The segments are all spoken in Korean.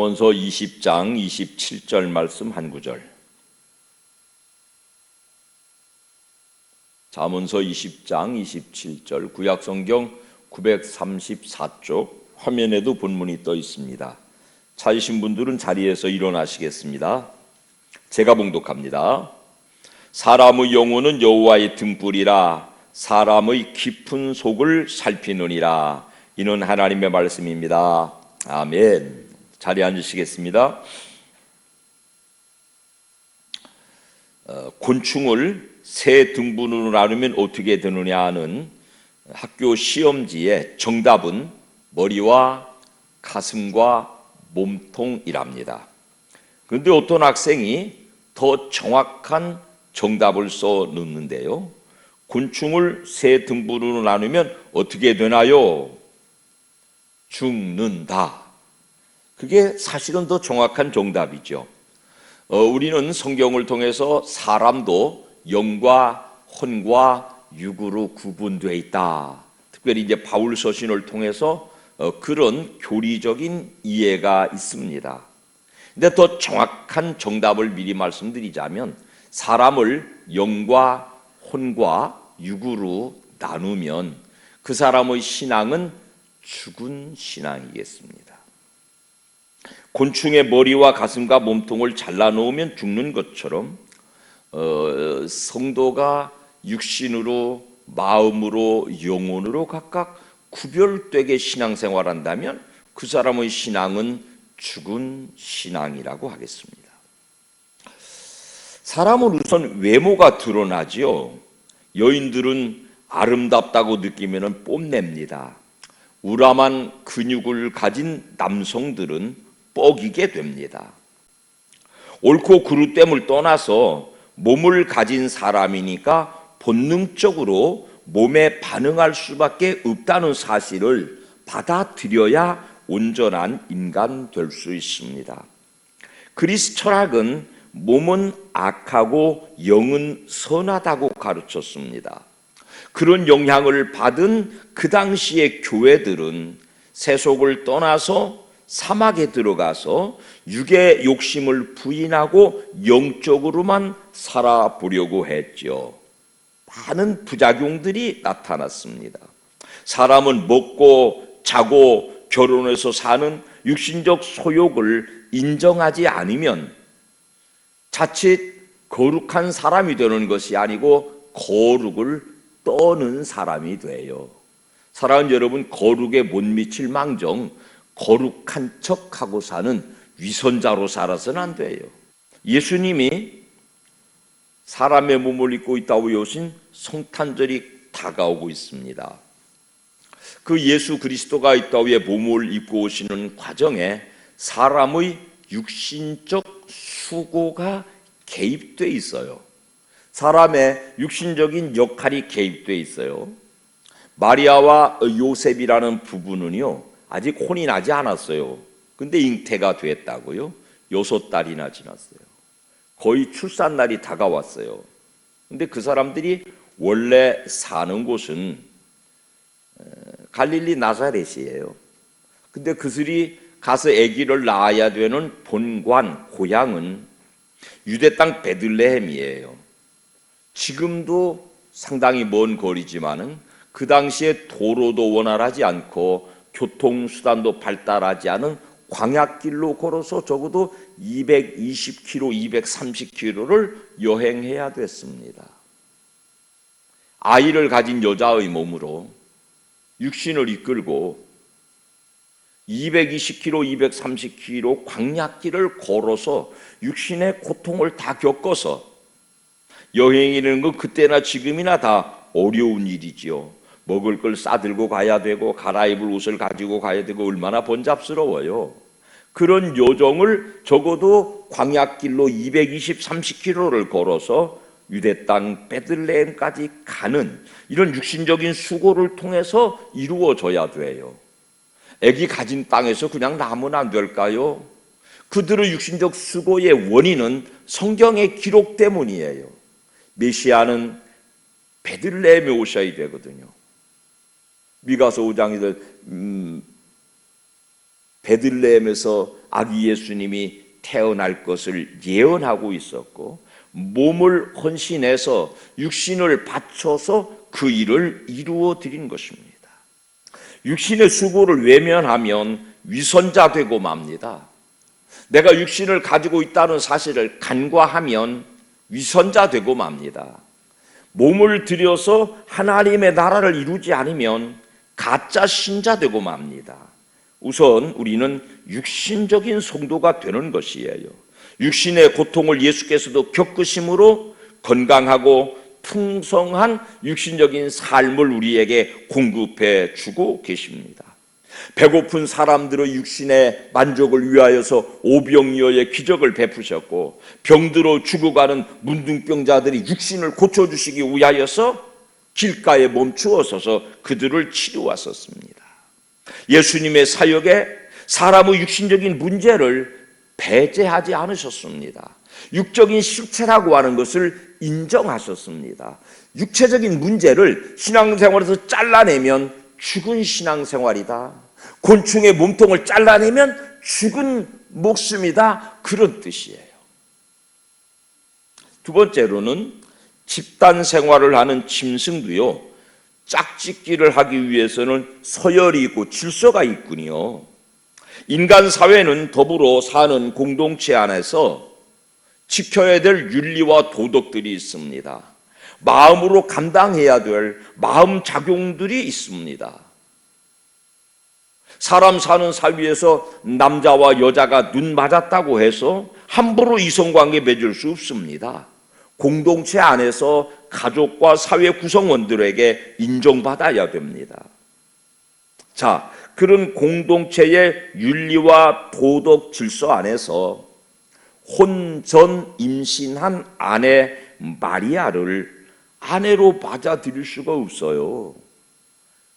잠언서 20장 27절 말씀 한 구절. 잠언서 20장 27절 구약 성경 934쪽 화면에도 본문이 떠 있습니다. 찾으신 분들은 자리에서 일어나시겠습니다. 제가 봉독합니다. 사람의 영혼은 여호와의 등불이라 사람의 깊은 속을 살피느니라 이는 하나님의 말씀입니다. 아멘. 자리에 앉으시겠습니다. 어, 곤충을 세 등분으로 나누면 어떻게 되느냐 하는 학교 시험지의 정답은 머리와 가슴과 몸통이랍니다. 그런데 어떤 학생이 더 정확한 정답을 써 넣는데요. 곤충을 세 등분으로 나누면 어떻게 되나요? 죽는다. 그게 사실은 더 정확한 정답이죠. 어, 우리는 성경을 통해서 사람도 영과 혼과 육으로 구분되어 있다. 특별히 이제 바울 서신을 통해서 어, 그런 교리적인 이해가 있습니다. 근데 더 정확한 정답을 미리 말씀드리자면 사람을 영과 혼과 육으로 나누면 그 사람의 신앙은 죽은 신앙이겠습니다. 곤충의 머리와 가슴과 몸통을 잘라 놓으면 죽는 것처럼 어, 성도가 육신으로 마음으로 영혼으로 각각 구별되게 신앙생활한다면 그 사람의 신앙은 죽은 신앙이라고 하겠습니다. 사람은 우선 외모가 드러나지요. 여인들은 아름답다고 느끼면 뽐냅니다. 우람한 근육을 가진 남성들은 뻐기게 됩니다. 옳고 그릇됨을 떠나서 몸을 가진 사람이니까 본능적으로 몸에 반응할 수밖에 없다는 사실을 받아들여야 온전한 인간 될 수 있습니다. 그리스 철학은 몸은 악하고 영은 선하다고 가르쳤습니다. 그런 영향을 받은 그 당시의 교회들은 세속을 떠나서 사막에 들어가서 육의 욕심을 부인하고 영적으로만 살아보려고 했죠. 많은 부작용들이 나타났습니다. 사람은 먹고 자고 결혼해서 사는 육신적 소욕을 인정하지 않으면 자칫 거룩한 사람이 되는 것이 아니고 거룩을 떠는 사람이 돼요. 사랑하는 여러분, 거룩에 못 미칠 망정 거룩한 척하고 사는 위선자로 살아서는 안 돼요. 예수님이 사람의 몸을 입고 있다고 여신 성탄절이 다가오고 있습니다. 그 예수 그리스도가 이 땅에 몸을 입고 오시는 과정에 사람의 육신적 수고가 개입돼 있어요. 사람의 육신적인 역할이 개입돼 있어요. 마리아와 요셉이라는 부부는요, 아직 혼이 나지 않았어요. 근데 잉태가 됐다고요? 여섯 달이나 지났어요. 거의 출산 날이 다가왔어요. 근데 그 사람들이 원래 사는 곳은 갈릴리 나사렛이에요. 근데 그들이 가서 아기를 낳아야 되는 본관 고향은 유대 땅 베들레헴이에요. 지금도 상당히 먼 거리지만은 그 당시에 도로도 원활하지 않고 교통수단도 발달하지 않은 광약길로 걸어서 적어도 220km, 230km를 여행해야 됐습니다. 아이를 가진 여자의 몸으로 육신을 이끌고 220km, 230km 광약길을 걸어서 육신의 고통을 다 겪어서 여행이라는 건 그때나 지금이나 다 어려운 일이지요. 먹을 걸 싸들고 가야 되고 갈아입을 옷을 가지고 가야 되고 얼마나 번잡스러워요. 그런 요정을 적어도 광약길로 220, 30km를 걸어서 유대 땅 베들레헴까지 가는 이런 육신적인 수고를 통해서 이루어져야 돼요. 애기 가진 땅에서 그냥 나면 안 될까요? 그들의 육신적 수고의 원인은 성경의 기록 때문이에요. 메시아는 베들레헴에 오셔야 되거든요. 미가서 5장이들 음, 베들레헴에서 아기 예수님이 태어날 것을 예언하고 있었고 몸을 헌신해서 육신을 바쳐서 그 일을 이루어 드린 것입니다. 육신의 수고를 외면하면 위선자 되고 맙니다. 내가 육신을 가지고 있다는 사실을 간과하면 위선자 되고 맙니다. 몸을 들여서 하나님의 나라를 이루지 않으면 가짜 신자 되고 맙니다. 우선 우리는 육신적인 성도가 되는 것이에요. 육신의 고통을 예수께서도 겪으심으로 건강하고 풍성한 육신적인 삶을 우리에게 공급해 주고 계십니다. 배고픈 사람들의 육신의 만족을 위하여서 오병이어의 기적을 베푸셨고 병들어 죽어가는 문둥병자들이 육신을 고쳐주시기 위하여서 길가에 멈추어 서서 그들을 치료하셨습니다. 예수님의 사역에 사람의 육신적인 문제를 배제하지 않으셨습니다. 육적인 실체라고 하는 것을 인정하셨습니다. 육체적인 문제를 신앙생활에서 잘라내면 죽은 신앙생활이다. 곤충의 몸통을 잘라내면 죽은 목숨이다. 그런 뜻이에요. 두 번째로는 집단 생활을 하는 짐승도요. 짝짓기를 하기 위해서는 서열이 있고 질서가 있군요. 인간 사회는 더불어 사는 공동체 안에서 지켜야 될 윤리와 도덕들이 있습니다. 마음으로 감당해야 될 마음 작용들이 있습니다. 사람 사는 사회에서 남자와 여자가 눈 맞았다고 해서 함부로 이성관계 맺을 수 없습니다. 공동체 안에서 가족과 사회 구성원들에게 인정받아야 됩니다. 자, 그런 공동체의 윤리와 도덕 질서 안에서 혼전 임신한 아내 마리아를 아내로 받아들일 수가 없어요.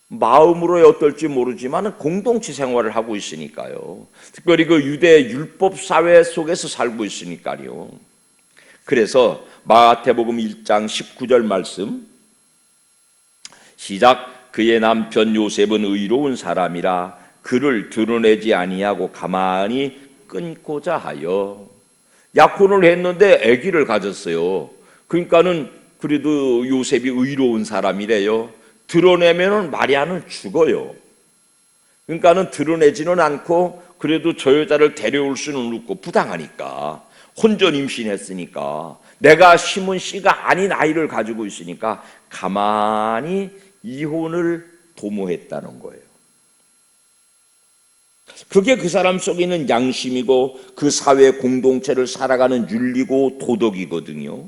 마음으로 어떨지 모르지만 공동체 생활을 하고 있으니까요. 특별히 그 유대 율법 사회 속에서 살고 있으니까요. 그래서 마태복음 1장 19절 말씀 시작 그의 남편 요셉은 의로운 사람이라 그를 드러내지 아니하고 가만히 끊고자 하여 약혼을 했는데 아기를 가졌어요. 그러니까는 그래도 요셉이 의로운 사람이래요. 드러내면은 마리아는 죽어요. 그러니까는 드러내지는 않고 그래도 저 여자를 데려올 수는 없고 부당하니까 혼전 임신했으니까 내가 심은 씨가 아닌 아이를 가지고 있으니까 가만히 이혼을 도모했다는 거예요. 그게 그 사람 속에 있는 양심이고 그 사회 공동체를 살아가는 윤리고 도덕이거든요.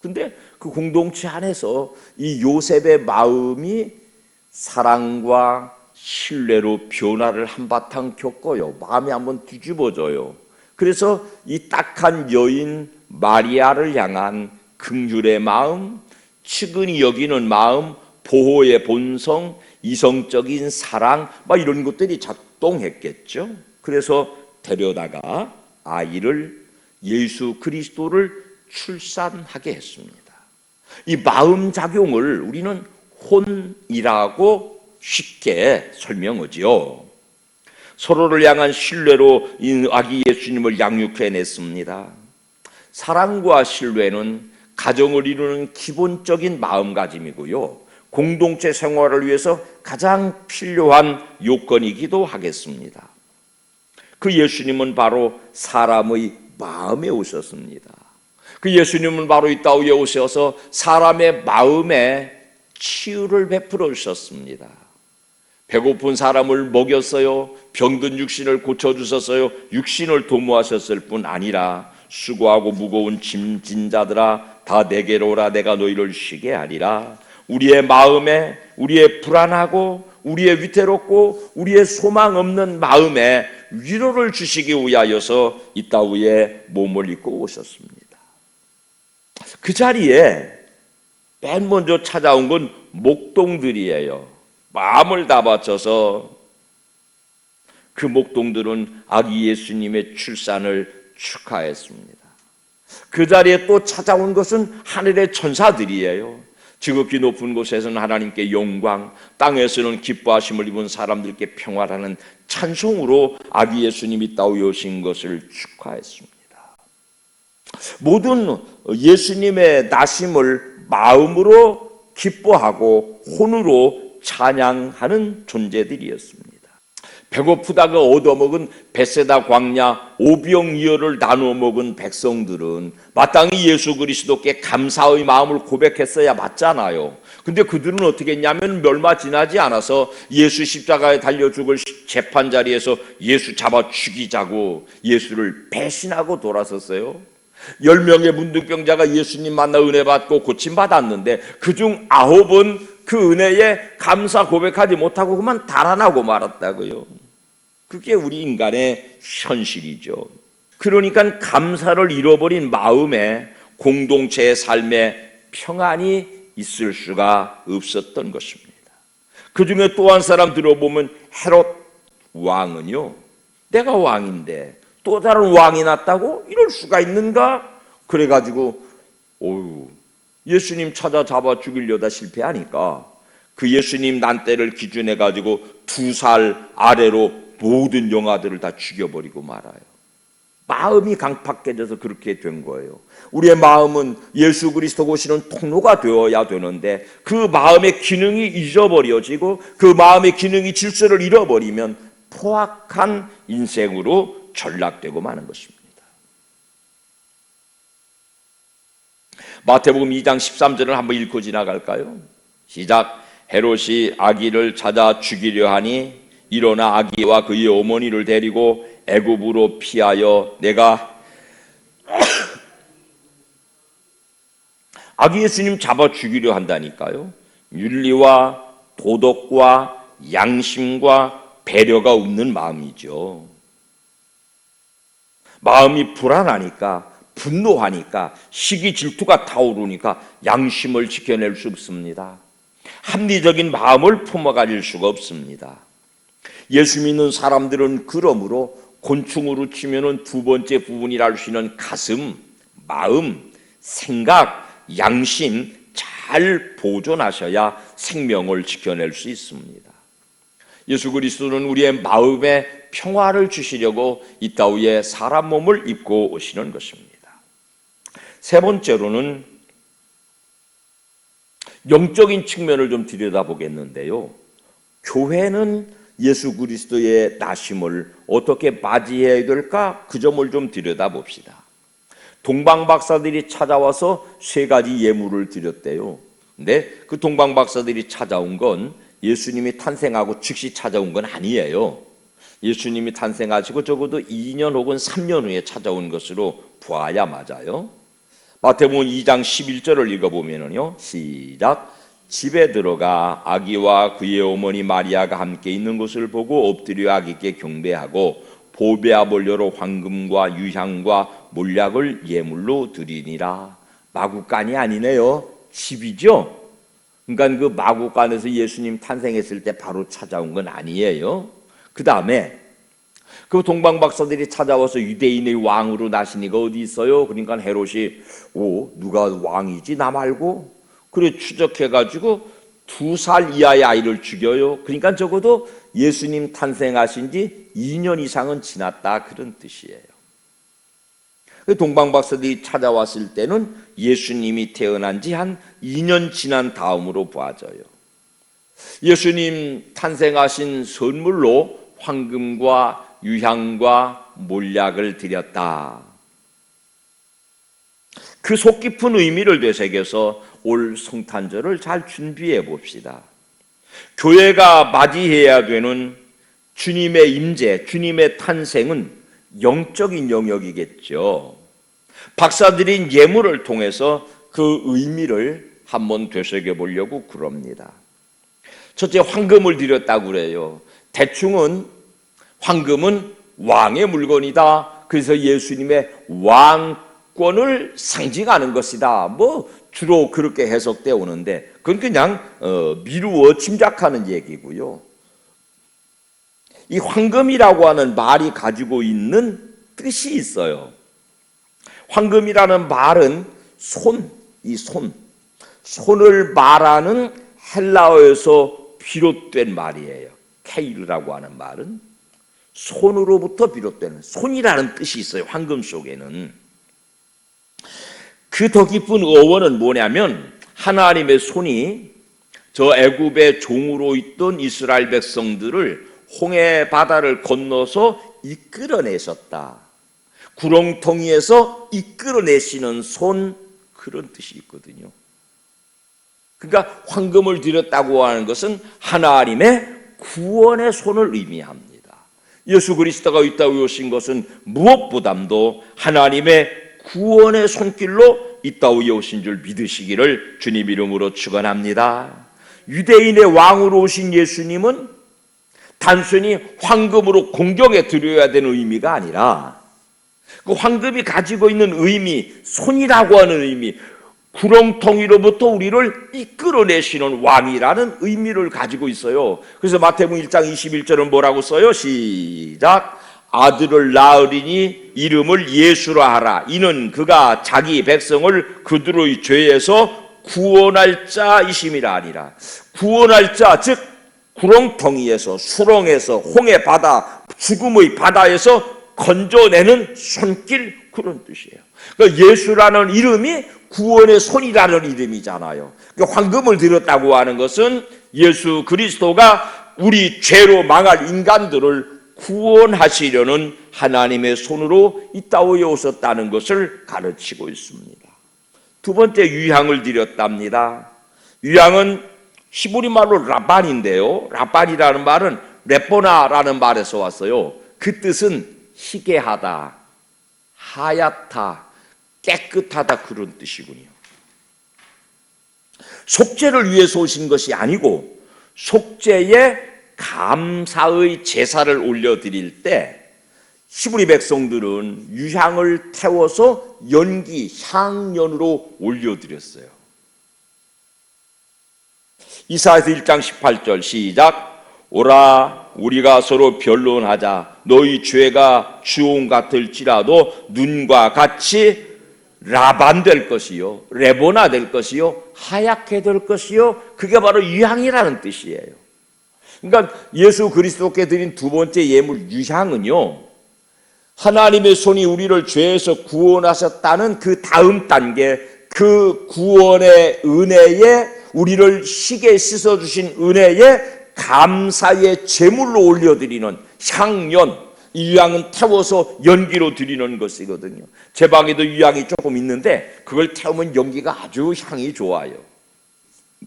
근데 그 공동체 안에서 이 요셉의 마음이 사랑과 신뢰로 변화를 한바탕 겪어요. 마음이 한번 뒤집어져요. 그래서 이 딱한 여인 마리아를 향한 긍휼의 마음, 측은히 여기는 마음, 보호의 본성, 이성적인 사랑, 막 이런 것들이 작동했겠죠. 그래서 데려다가 아이를 예수 그리스도를 출산하게 했습니다. 이 마음 작용을 우리는 혼이라고 쉽게 설명하지요. 서로를 향한 신뢰로 이 아기 예수님을 양육해냈습니다. 사랑과 신뢰는 가정을 이루는 기본적인 마음가짐이고요. 공동체 생활을 위해서 가장 필요한 요건이기도 하겠습니다. 그 예수님은 바로 사람의 마음에 오셨습니다. 그 예수님은 바로 이 땅에 오셔서 사람의 마음에 치유를 베풀어 주셨습니다. 배고픈 사람을 먹였어요. 병든 육신을 고쳐주셨어요. 육신을 도모하셨을 뿐 아니라 수고하고 무거운 짐진 자들아 다 내게로 오라 내가 너희를 쉬게 하리라. 우리의 마음에 우리의 불안하고 우리의 위태롭고 우리의 소망 없는 마음에 위로를 주시기 위하여서 이 땅에 몸을 입고 오셨습니다. 그 자리에 맨 먼저 찾아온 건 목동들이에요. 마음을 다 바쳐서 그 목동들은 아기 예수님의 출산을 축하했습니다. 그 자리에 또 찾아온 것은 하늘의 천사들이에요. 지극히 높은 곳에서는 하나님께 영광, 땅에서는 기뻐하심을 입은 사람들께 평화라는 찬송으로 아기 예수님이 따오신 것을 축하했습니다. 모든 예수님의 나심을 마음으로 기뻐하고 혼으로 찬양하는 존재들이었습니다. 배고프다가 얻어먹은 베세다 광야 오병이어를 나누어 먹은 백성들은 마땅히 예수 그리스도께 감사의 마음을 고백했어야 맞잖아요. 근데 그들은 어떻게 했냐면 멸마 지나지 않아서 예수 십자가에 달려 죽을 재판 자리에서 예수 잡아 죽이자고 예수를 배신하고 돌아섰어요. 열 명의 문둥병자가 예수님 만나 은혜 받고 고침 받았는데 그중 아홉은 그 은혜에 감사 고백하지 못하고 그만 달아나고 말았다고요. 그게 우리 인간의 현실이죠. 그러니까 감사를 잃어버린 마음에 공동체의 삶에 평안이 있을 수가 없었던 것입니다. 그 중에 또 한 사람 들어보면 헤롯 왕은요, 내가 왕인데 또 다른 왕이 났다고 이럴 수가 있는가? 그래가지고 오유 예수님 찾아 잡아 죽이려다 실패하니까 그 예수님 난때를 기준해 가지고 두 살 아래로 모든 영아들을 다 죽여버리고 말아요. 마음이 강팍해져서 그렇게 된 거예요. 우리의 마음은 예수 그리스도 오시는 통로가 되어야 되는데 그 마음의 기능이 잊어버려지고 그 마음의 기능이 질서를 잃어버리면 포악한 인생으로 전락되고 마는 것입니다. 마태복음 2장 13절을 한번 읽고 지나갈까요? 시작. 헤롯이 아기를 찾아 죽이려 하니 일어나 아기와 그의 어머니를 데리고 애굽으로 피하여 내가 아기 예수님 잡아 죽이려 한다니까요. 윤리와 도덕과 양심과 배려가 없는 마음이죠. 마음이 불안하니까 분노하니까 시기 질투가 타오르니까 양심을 지켜낼 수 없습니다. 합리적인 마음을 품어가질 수가 없습니다. 예수 믿는 사람들은 그러므로 곤충으로 치면은 두 번째 부분이라 할 수 있는 가슴, 마음, 생각, 양심 잘 보존하셔야 생명을 지켜낼 수 있습니다. 예수 그리스도는 우리의 마음에 평화를 주시려고 이 따위에 사람 몸을 입고 오시는 것입니다. 세 번째로는 영적인 측면을 좀 들여다보겠는데요. 교회는 예수 그리스도의 나심을 어떻게 맞이해야 될까? 그 점을 좀 들여다봅시다. 동방 박사들이 찾아와서 세 가지 예물을 드렸대요. 근데 그 동방 박사들이 찾아온 건 예수님이 탄생하고 즉시 찾아온 건 아니에요. 예수님이 탄생하시고 적어도 2년 혹은 3년 후에 찾아온 것으로 보아야 맞아요. 마태복음 2장 11절을 읽어보면요. 시작. 집에 들어가 아기와 그의 어머니 마리아가 함께 있는 것을 보고 엎드려 아기께 경배하고 보배아볼려로 황금과 유향과 몰약을 예물로 드리니라. 마구간이 아니네요. 집이죠. 그러니까 그 마구간에서 예수님 탄생했을 때 바로 찾아온 건 아니에요. 그 다음에 그 동방 박사들이 찾아와서 유대인의 왕으로 나신 이가 어디 있어요? 그러니까 헤롯이 오 누가 왕이지 나 말고 그래 추적해가지고 두 살 이하의 아이를 죽여요. 그러니까 적어도 예수님 탄생하신 지 2년 이상은 지났다 그런 뜻이에요. 그 동방 박사들이 찾아왔을 때는 예수님이 태어난 지 한 2년 지난 다음으로 보아져요. 예수님 탄생하신 선물로 황금과 유향과 몰약을 드렸다. 그 속 깊은 의미를 되새겨서 올 성탄절을 잘 준비해 봅시다. 교회가 맞이해야 되는 주님의 임재, 주님의 탄생은 영적인 영역이겠죠. 박사들인 예물을 통해서 그 의미를 한번 되새겨 보려고 그럽니다. 첫째 황금을 드렸다고 그래요. 대충은 황금은 왕의 물건이다. 그래서 예수님의 왕권을 상징하는 것이다. 뭐 주로 그렇게 해석되어 오는데 그건 그냥 어, 미루어 짐작하는 얘기고요. 이 황금이라고 하는 말이 가지고 있는 뜻이 있어요. 황금이라는 말은 손, 이 손, 손을 말하는 헬라어에서 비롯된 말이에요. 케이르라고 하는 말은 손으로부터 비롯되는 손이라는 뜻이 있어요. 황금 속에는 그 더 깊은 어원은 뭐냐면 하나님의 손이 저 애굽의 종으로 있던 이스라엘 백성들을 홍해 바다를 건너서 이끌어내셨다. 구렁텅이에서 이끌어내시는 손 그런 뜻이 있거든요. 그러니까 황금을 드렸다고 하는 것은 하나님의 구원의 손을 의미합니다. 예수 그리스도가 이 땅에 오신 것은 무엇보다도 하나님의 구원의 손길로 이 땅에 오신 줄 믿으시기를 주님 이름으로 축원합니다. 유대인의 왕으로 오신 예수님은 단순히 황금으로 공경에 드려야 되는 의미가 아니라 그 황금이 가지고 있는 의미, 손이라고 하는 의미, 구렁텅이로부터 우리를 이끌어내시는 왕이라는 의미를 가지고 있어요. 그래서 마태복음 1장 21절은 뭐라고 써요? 시작. 아들을 낳으리니 이름을 예수라 하라. 이는 그가 자기 백성을 그들의 죄에서 구원할 자이심이라 아니라 구원할 자, 즉 구렁텅이에서 수렁에서 홍해 바다, 죽음의 바다에서 건져내는 손길 그런 뜻이에요. 그러니까 예수라는 이름이 구원의 손이라는 이름이잖아요. 그러니까 황금을 드렸다고 하는 것은 예수 그리스도가 우리 죄로 망할 인간들을 구원하시려는 하나님의 손으로 이 땅에 오셨다는 것을 가르치고 있습니다. 두 번째 유향을 드렸답니다. 유향은 히브리 말로 라반인데요. 라반이라는 말은 레포나라는 말에서 왔어요. 그 뜻은 희게하다, 하얗다, 깨끗하다 그런 뜻이군요. 속죄를 위해서 오신 것이 아니고 속죄에 감사의 제사를 올려드릴 때 히브리 백성들은 유향을 태워서 연기, 향연으로 올려드렸어요. 이사에서 1장 18절 시작 오라 우리가 서로 변론하자 너희 죄가 주홍 같을지라도 눈과 같이 라반 될 것이요 레보나 될 것이요 하얗게 될 것이요 그게 바로 유향이라는 뜻이에요. 그러니까 예수 그리스도께 드린 두 번째 예물 유향은요 하나님의 손이 우리를 죄에서 구원하셨다는 그 다음 단계 그 구원의 은혜에 우리를 시계 씻어 주신 은혜에 감사의 제물로 올려드리는 향연 이 유향은 태워서 연기로 드리는 것이거든요. 제 방에도 유향이 조금 있는데 그걸 태우면 연기가 아주 향이 좋아요.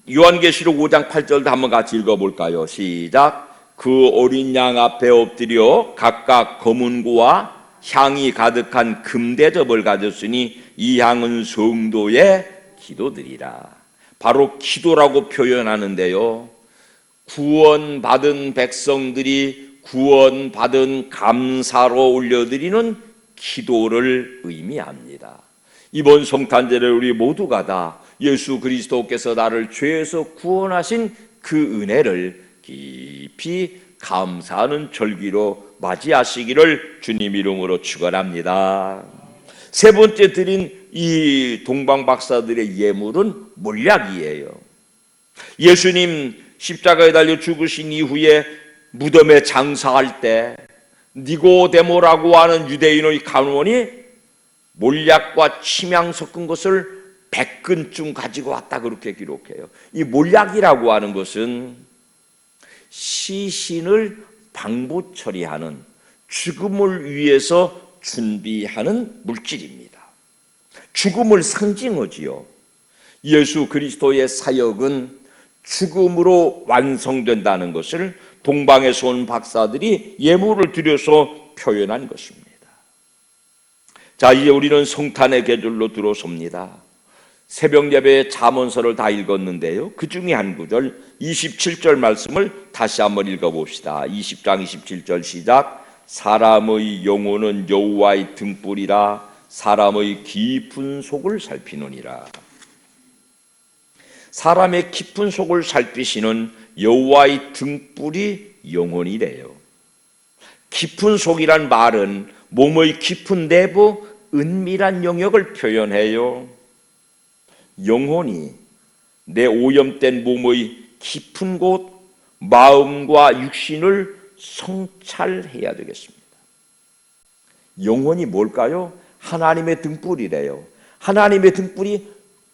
요한계시록 5장 8절도 한번 같이 읽어볼까요? 시작. 그 어린 양 앞에 엎드려 각각 검은 고와 향이 가득한 금대접을 가졌으니 이 향은 성도의 기도들이라. 바로 기도라고 표현하는데요. 구원받은 백성들이 구원받은 감사로 올려드리는 기도를 의미합니다. 이번 성탄절에 우리 모두가 다 예수 그리스도께서 나를 죄에서 구원하신 그 은혜를 깊이 감사하는 절기로 맞이하시기를 주님 이름으로 축원합니다. 세 번째 드린 이 동방 박사들의 예물은 몰약이에요. 예수님 십자가에 달려 죽으신 이후에 무덤에 장사할 때 니고데모라고 하는 유대인의 간원이 몰약과 침향 섞은 것을 백근쯤 가지고 왔다 그렇게 기록해요. 이 몰약이라고 하는 것은 시신을 방부 처리하는 죽음을 위해서 준비하는 물질입니다. 죽음을 상징하지요. 예수 그리스도의 사역은 죽음으로 완성된다는 것을 동방에서 온 박사들이 예물을 드려서 표현한 것입니다. 자, 이제 우리는 성탄의 계절로 들어섭니다. 새벽 예배의 잠언서를 다 읽었는데요. 그 중에 한 구절 27절 말씀을 다시 한번 읽어 봅시다. 20장 27절 시작. 사람의 영혼은 여호와의 등불이라 사람의 깊은 속을 살피느니라. 사람의 깊은 속을 살피시는 여호와의 등불이 영혼이래요. 깊은 속이란 말은 몸의 깊은 내부 은밀한 영역을 표현해요. 영혼이 내 오염된 몸의 깊은 곳 마음과 육신을 성찰해야 되겠습니다. 영혼이 뭘까요? 하나님의 등불이래요. 하나님의 등불이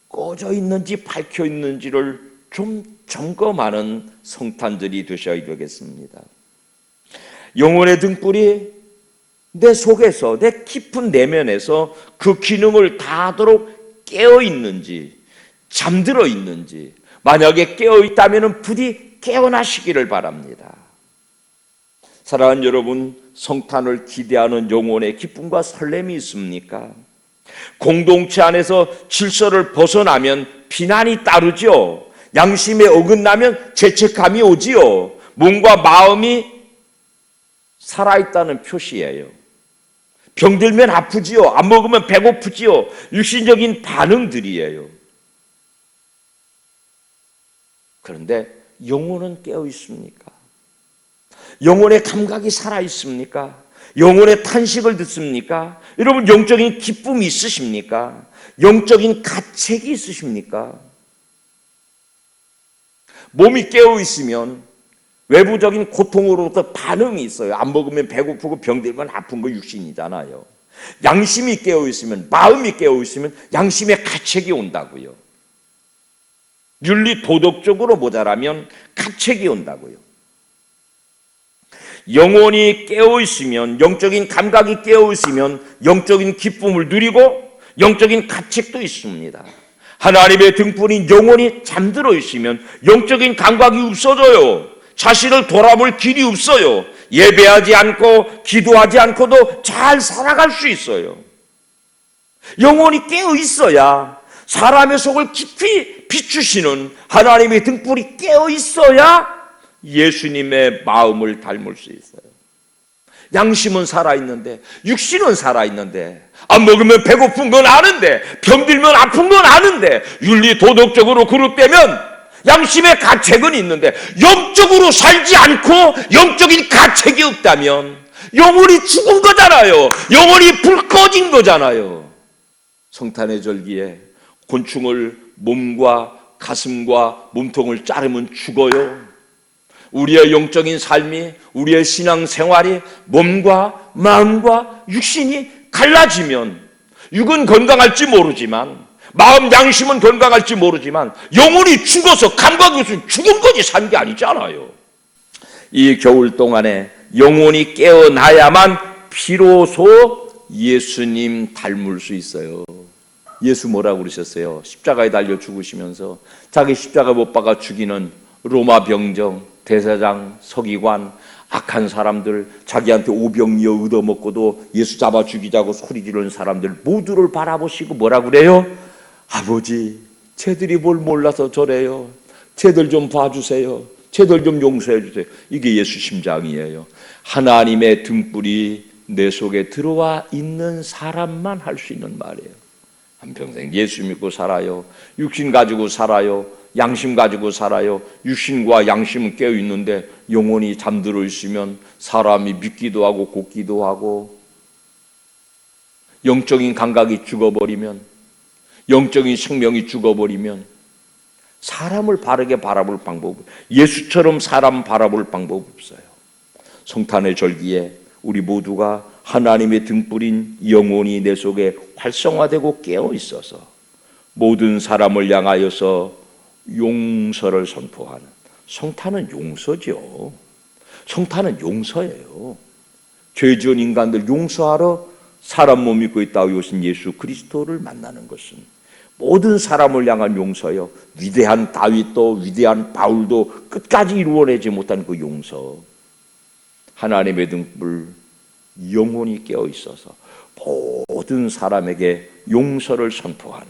꺼져 있는지 밝혀 있는지를 좀 점검하는 성탄절이 되셔야 되겠습니다. 영혼의 등불이 내 속에서 내 깊은 내면에서 그 기능을 다하도록 깨어 있는지 잠들어 있는지 만약에 깨어 있다면 부디 깨어나시기를 바랍니다. 사랑하는 여러분, 성탄을 기대하는 영혼의 기쁨과 설렘이 있습니까? 공동체 안에서 질서를 벗어나면 비난이 따르죠. 양심에 어긋나면 죄책감이 오지요. 몸과 마음이 살아있다는 표시예요. 병들면 아프지요. 안 먹으면 배고프지요. 육신적인 반응들이에요. 그런데 영혼은 깨어 있습니까? 영혼의 감각이 살아 있습니까? 영혼의 탄식을 듣습니까? 여러분 영적인 기쁨이 있으십니까? 영적인 가책이 있으십니까? 몸이 깨어 있으면 외부적인 고통으로부터 반응이 있어요. 안 먹으면 배고프고 병들면 아픈 거 육신이잖아요. 양심이 깨어 있으면 마음이 깨어 있으면 양심의 가책이 온다고요. 윤리 도덕적으로 모자라면 가책이 온다고요. 영혼이 깨어 있으면 영적인 감각이 깨어 있으면 영적인 기쁨을 누리고 영적인 가책도 있습니다. 하나님의 등불인 영혼이 잠들어 있으면 영적인 감각이 없어져요. 자신을 돌아볼 길이 없어요. 예배하지 않고 기도하지 않고도 잘 살아갈 수 있어요. 영혼이 깨어 있어야 사람의 속을 깊이 비추시는 하나님의 등불이 깨어 있어야 예수님의 마음을 닮을 수 있어요. 양심은 살아있는데, 육신은 살아있는데, 안 먹으면 배고픈 건 아는데, 병들면 아픈 건 아는데, 윤리 도덕적으로 그룹되면 양심의 가책은 있는데, 영적으로 살지 않고 영적인 가책이 없다면, 영혼이 죽은 거잖아요. 영혼이 불 꺼진 거잖아요. 성탄의 절기에 곤충을 몸과 가슴과 몸통을 자르면 죽어요. 우리의 영적인 삶이 우리의 신앙 생활이 몸과 마음과 육신이 갈라지면 육은 건강할지 모르지만 마음 양심은 건강할지 모르지만 영혼이 죽어서 감각이 죽은 거지 산 게 아니잖아요. 이 겨울 동안에 영혼이 깨어나야만 비로소 예수님 닮을 수 있어요. 예수 뭐라고 그러셨어요? 십자가에 달려 죽으시면서 자기 십자가 못 박아 죽이는 로마 병정, 대사장, 서기관, 악한 사람들, 자기한테 오병이어 얻어먹고도 예수 잡아 죽이자고 소리 지르는 사람들 모두를 바라보시고 뭐라 그래요? 아버지, 쟤들이 뭘 몰라서 저래요. 쟤들 좀 봐주세요. 쟤들 좀 용서해 주세요. 이게 예수 심장이에요. 하나님의 등불이 내 속에 들어와 있는 사람만 할 수 있는 말이에요. 한평생 예수 믿고 살아요. 육신 가지고 살아요. 양심 가지고 살아요. 육신과 양심은 깨어 있는데 영혼이 잠들어 있으면 사람이 믿기도 하고 곱기도 하고 영적인 감각이 죽어버리면 영적인 생명이 죽어버리면 사람을 바르게 바라볼 방법 예수처럼 사람 바라볼 방법 없어요. 성탄의 절기에 우리 모두가 하나님의 등불인 영혼이 내 속에 활성화되고 깨어 있어서 모든 사람을 향하여서 용서를 선포하는 성탄은 용서죠. 성탄은 용서예요. 죄 지은 인간들 용서하러 사람 몸 입고 있다고 오신 예수 그리스도를 만나는 것은 모든 사람을 향한 용서요. 위대한 다윗도 위대한 바울도 끝까지 이루어내지 못한 그 용서. 하나님의 등불 영혼이 깨어 있어서 모든 사람에게 용서를 선포하는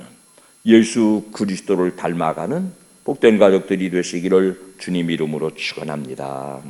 예수 그리스도를 닮아가는 복된 가족들이 되시기를 주님 이름으로 축원합니다.